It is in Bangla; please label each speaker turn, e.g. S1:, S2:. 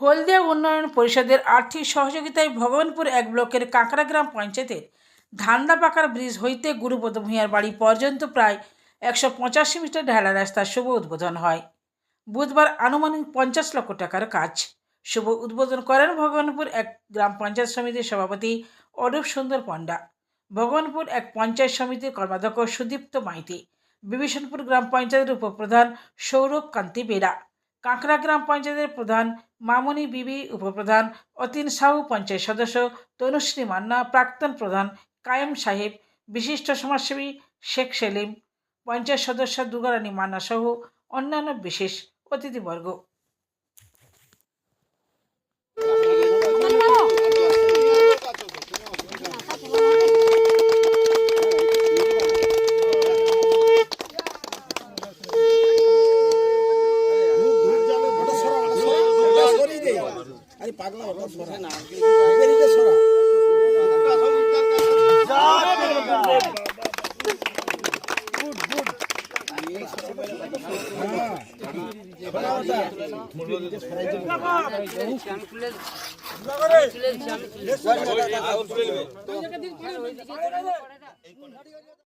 S1: হলদিয়া উন্নয়ন পরিষদের আর্থিক সহযোগিতায় ভগবানপুর এক ব্লকের কাঁকড়া গ্রাম পঞ্চায়েতের ধান্দা পাকার ব্রিজ হইতে গুরুপদ ভূঁইয়ার বাড়ি পর্যন্ত প্রায় একশো পঁচাশি মিটার ঢালা রাস্তার শুভ উদ্বোধন হয়। বুধবার আনুমানিক পঞ্চাশ লক্ষ টাকার কাজ। শুভ উদ্বোধন করেন ভগবানপুর এক গ্রাম পঞ্চায়েত সমিতির সভাপতি অরূপ সুন্দর পণ্ডা। ভগবানপুর এক পঞ্চায়েত সমিতির কর্মাধ্যক্ষ সুদীপ্ত মাইতি। বিভীষণপুর গ্রাম পঞ্চায়েতের উপপ্রধান সৌরভ কান্তি বেরা কাঁকড়া গ্রাম পঞ্চায়েতের প্রধান মামনি বিবি, উপপ্রধান অতীন সাহু পঞ্চায়েত সদস্য তনুশ্রী মান্না, প্রাক্তন প্রধান কায়েম সাহেব, বিশিষ্ট সমাজসেবী শেখ সেলিম, পঞ্চায়েত সদস্য দুর্গারানী মান্না সহ অন্যান্য বিশেষ অতিথিবর্গ।
S2: আরে পাগলা ওটা সরা। বেরিয়ে সরা।